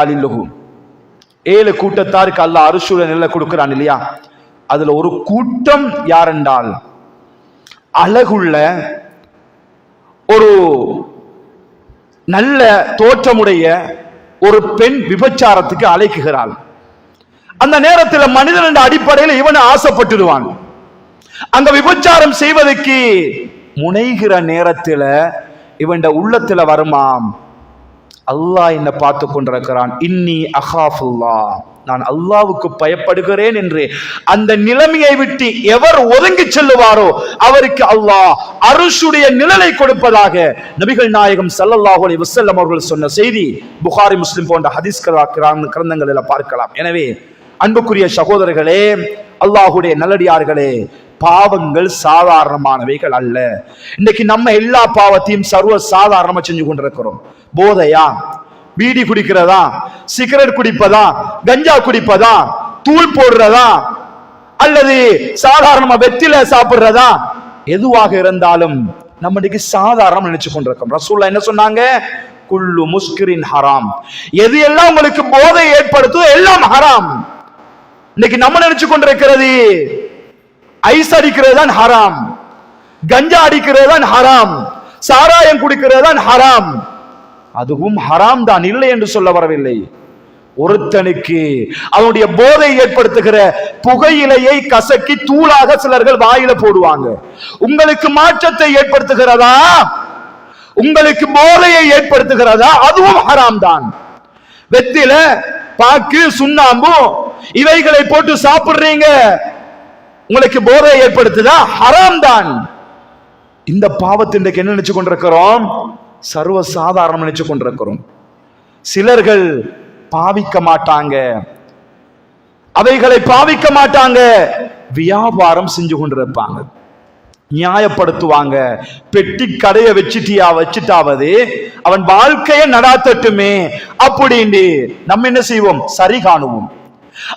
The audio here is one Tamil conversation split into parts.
அலில்லஹு ஏழு கூட்டத்தாருக்கு அல்ல அரிசுல நிலை கொடுக்கிறான் இல்லையா? அதுல ஒரு கூட்டம் யாரென்றால் அழகுள்ள ஒரு நல்ல தோற்றமுடைய ஒரு பெண் விபச்சாரத்துக்கு அழைக்குகிறாள். அந்த நேரத்தில் மனிதன் என்ற அடிப்படையில் இவன் ஆசைப்பட்டுடுவான். அந்த விபச்சாரம் செய்வதற்கு முனைகிற நேரத்தில் இவன் உள்ளத்துல வருமாம். அல்லாஹ் என்னை பார்த்து கொண்டிருக்கிறான். இன்னி அஹாஃபுல்லா நான் அல்லாவுக்கு பயப்படுகிறேன் என்று அந்த நிலைமையை விட்டு எவர் ஒதுங்கி செல்லுவாரோ அவருக்கு அல்லாஹ் அருஷுடைய நிழலை கொடுப்பதாக நபிகள் நாயகம் ஸல்லல்லாஹு அலைஹி அவர்கள் சொன்ன செய்தி புகாரி முஸ்லிம் போன்ற ஹதீஸ் கிரந்தங்களில் பார்க்கலாம். எனவே அன்புக்குரிய சகோதரர்களே அல்லாஹுடைய நல்லடியார்களே பாவங்கள் சாதாரணமானவைகள் அல்ல. இன்னைக்கு நம்ம எல்லா பாவத்தையும் சர்வ சாதாரணமா செஞ்சு கொண்டிருக்கிறோம். போதையா? பீடி குடிக்கிறதா? சிகரெட் குடிப்பதா? கஞ்சா குடிப்பதா? தூள் போடுறதா? அல்லது சாதாரணமா வெத்தில சாப்பிடுறதா? எதுவாக இருந்தாலும் நம்ம இன்னைக்கு சாதாரணம் நினைச்சு கொண்டிருக்கோம் ரசூல்லா என்ன சொன்னாங்க? குள்ளு முஸ்கிரின் ஹராம். எது எல்லாம் உங்களுக்கு போதை ஏற்படுத்துதோ எல்லாம் ஹராம். இன்னைக்கு நம்ம நினைச்சு கொண்டிருக்கிறது ஐஸ் அடிக்கிறது தான் ஹராம். கஞ்சா அடிக்கிறது தான் ஹராம். சாராயம் குடிக்கிறது தான் ஹராம். அதுவும் ஹராம் தான் இல்லை என்று சொல்ல வரவில்லை. ஒருத்தனுக்கு அவனுடைய போதை ஏற்படுத்துகிற புகையிலையை கசக்கி தூளாக சிலர்கள் வாயில போடுவாங்க. உங்களுக்கு மாற்றத்தை ஏற்படுத்துகிறதா? உங்களுக்கு போதையை ஏற்படுத்துகிறதா? அதுவும் ஹராம் தான் வெத்தில பாக்கு சுண்ணாம்பும் இவைகளை போட்டு சாப்பிடுறீங்க. உங்களுக்கு போதை ஏற்படுத்துதா? ஹராம் தான் இந்த பாவத்தை இன்றைக்கு என்ன நினைச்சு கொண்டிருக்கிறோம்? சர்வ சாதாரணம் நினைச்சு கொண்டிருக்கிறோம். சிலர்கள் பாவிக்க மாட்டாங்க. அவைகளை பாவிக்க மாட்டாங்க. வியாபாரம் செஞ்சு கொண்டிருப்பாங்க. நியாயப்படுத்துவாங்க. பெட்டி கடையை வச்சுட்டியா வச்சுட்டாவது அவன் வாழ்க்கையை நடாத்தட்டுமே. அப்படின்னு நம்ம என்ன செய்வோம்? சரி காணுவோம்.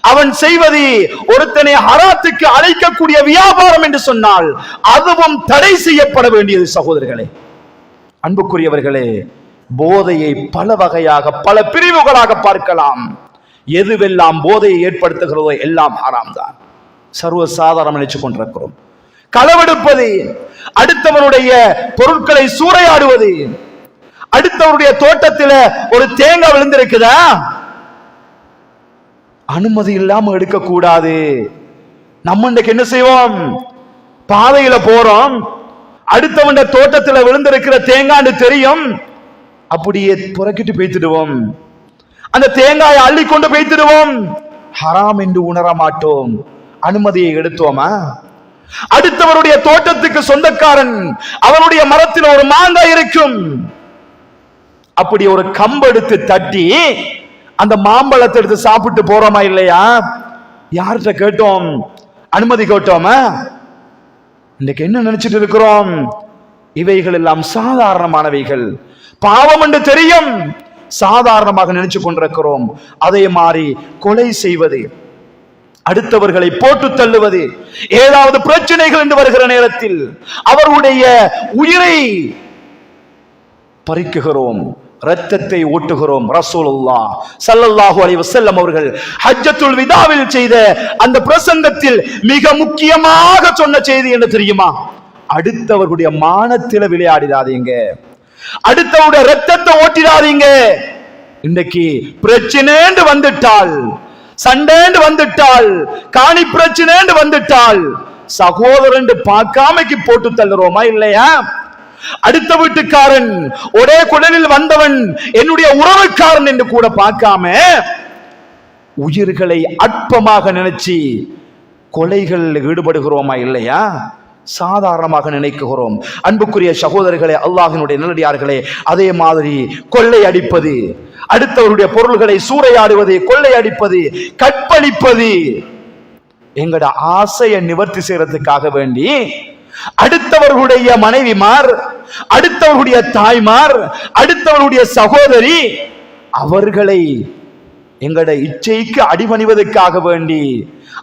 அவன் செய்வது ஒருத்தனை ஹராத்துக்கு அழைக்கக்கூடிய வியாபாரம் என்று சொன்னால் அதுவும் தடை செய்யப்பட வேண்டியது சகோதரர்களே. அன்புக்குரியவர்களே போதையை பல வகையாக பல பிரிவுகளாக பார்க்கலாம். எதுவெல்லாம் போதையை ஏற்படுத்துகிறதோ எல்லாம் ஹராம் தான் சர்வ சாதாரணம் நினைச்சு கொண்டிருக்கிறோம். களவெடுப்பது அடுத்தவனுடைய பொருட்களை சூறையாடுவது அடுத்தவருடைய தோட்டத்தில் ஒரு தேங்காய் விழுந்திருக்குதா? அனுமதி இல்லாம எடுக்க கூடாது நம்ம என்ன செய்வோம்? பாதையில போறோம். அடுத்தவன் தோட்டத்துல விழுந்திருக்கிற தேங்காய்னு தெரியும். அப்படியே புறக்கிட்டு பேய்த்துடுவோம். அந்த தேங்காயை அள்ளி கொண்டு பேய்த்திடுவோம். ஹராம் என்று உணர மாட்டோம். அனுமதியை எடுத்தோமா? அடுத்தவருடைய தோட்டத்துக்கு சொந்தக்காரன் அவனுடைய மரத்தில் ஒரு மாங்காய் இருக்கும். அப்படி ஒரு கம்பெடுத்து தட்டி அந்த மாம்பழத்தை எடுத்து சாப்பிட்டு போறோமா இல்லையா? யார்கிட்ட கேட்டோம்? அனுமதி கேட்டோமா? இன்னைக்கு என்ன நினைச்சிட்டு இருக்கிறோம்? இவைகள் எல்லாம் சாதாரணமானவைகள். பாவம் என்று தெரியும். சாதாரணமாக நினைச்சு கொண்டிருக்கிறோம். அதே மாதிரி கொலை செய்வது அடுத்தவர்களை போட்டு தள்ளுவது ஏதாவது பிரச்சனைகள் என்று வருகிற நேரத்தில் அவருடைய உயிரை பறிக்குகிறோம். ரத்தத்தை ஓட்டுகிறோம் ரசூலுல்லா சல்லல்லாஹு அலைஹி வஸல்லம் அவர்கள் ஹஜ்ஜத்துல் விதாவில் செய்த அந்த பிரசங்கத்தில் மிக முக்கியமாக சொன்ன செய்தி என்ன தெரியுமா? அடுத்தவர்களுடைய மானத்தில விளையாடிடாதீங்க. அடுத்தவருடைய ரத்தத்தை ஓட்டிடாதீங்க. இன்னைக்கு பிரச்சனைன்னு வந்துட்டால் சண்டேண்டு வந்துட்டால் காணி பிரச்சனைன்னு வந்துட்டால் சகோதரன் பார்க்காமைக்கு போட்டு தள்ளுறோமா இல்லையா? அடுத்த வீட்டுக்காரன் ஒரே குடலில் வந்தவன் என்னுடைய உறவுக்காரன் என்று கூட பார்க்காம உயிர்களை அற்பமாக நினைச்சு கொலைகள் ஈடுபடுகிறோமா இல்லையா? சாதாரணமாக நினைக்குகிறோம் அன்புக்குரிய சகோதரர்களே அல்லாஹினுடைய நல்லடியார்களே அதே மாதிரி கொள்ளை அடிப்பது அடுத்தவருடைய பொருள்களை சூறையாடுவது கொள்ளை அடிப்பது கற்பழிப்பது எங்கட ஆசையை நிவர்த்தி செய்யறதுக்காக வேண்டி அடுத்தவர்களுடைய மனைவிமார் அடுத்தவர்களுடைய தாய்மார் அடுத்தவர்களுடைய சகோதரி அவர்களை எங்களுடைய இச்சைக்கு அடிபணிவதற்காக வேண்டி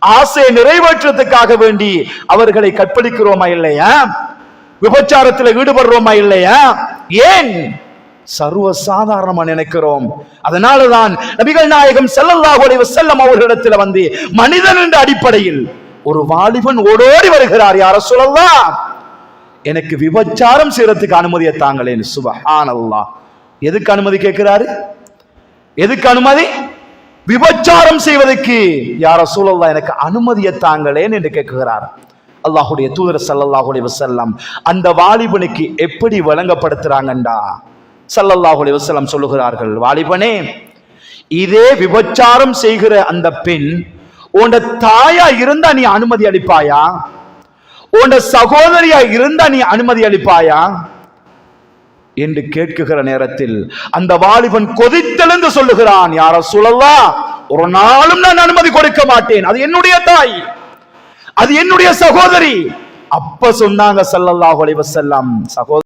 ஆசையை நிறைவேற்றுவதற்காக வேண்டி அவர்களை கற்பழிக்கிறோமா இல்லையா? விபச்சாரத்தில் ஈடுபடுறோமா இல்லையா? ஏன்? சர்வ சாதாரணமா நினைக்கிறோம். அதனாலதான் நபிகள் நாயகம் ஸல்லல்லாஹு செல்லம் அவர்களிடத்தில் வந்து மனிதன் என்ற அடிப்படையில் ஒரு வாலிபன் ஓடோடி வருகிறார் யார சொல்லலாம் எனக்கு விபச்சாரம் செய்யறதுக்கு அனுமதியை தாங்களேன் சுபஹான் அல்லாஹ் எதுக்கு அனுமதி கேட்கிறாரு? எதுக்கு அனுமதி? விபச்சாரம் செய்வதற்கு. யார சூழல்லா எனக்கு அனுமதியை தாங்களேன் என்று கேட்கிறார். அல்லாஹுடைய தூதர் ஸல்லல்லாஹு அலைஹி அந்த வாலிபனுக்கு எப்படி வழங்கப்படுத்துறாங்கண்டா? சல்லல்லாஹுடைய அலைஹி சொல்லுகிறார்கள் வாலிபனே இதே விபச்சாரம் செய்கிற அந்த பெண் உன்னோட தாயா இருந்தா நீ அனுமதி அளிப்பாயா? உன் சகோதரியா இருந்தா நீ அனுமதி அளிப்பாயா? என்று கேட்குகிற நேரத்தில் அந்த வாலிபன் கொதித்தெழுந்து சொல்லுகிறான் யார சொல்லலா ஒரு நாளும் நான் அனுமதி கொடுக்க மாட்டேன். அது என்னுடைய தாய். அது என்னுடைய சகோதரி. அப்ப சொன்னாங்க ஸல்லல்லாஹு அலைஹி சகோதரி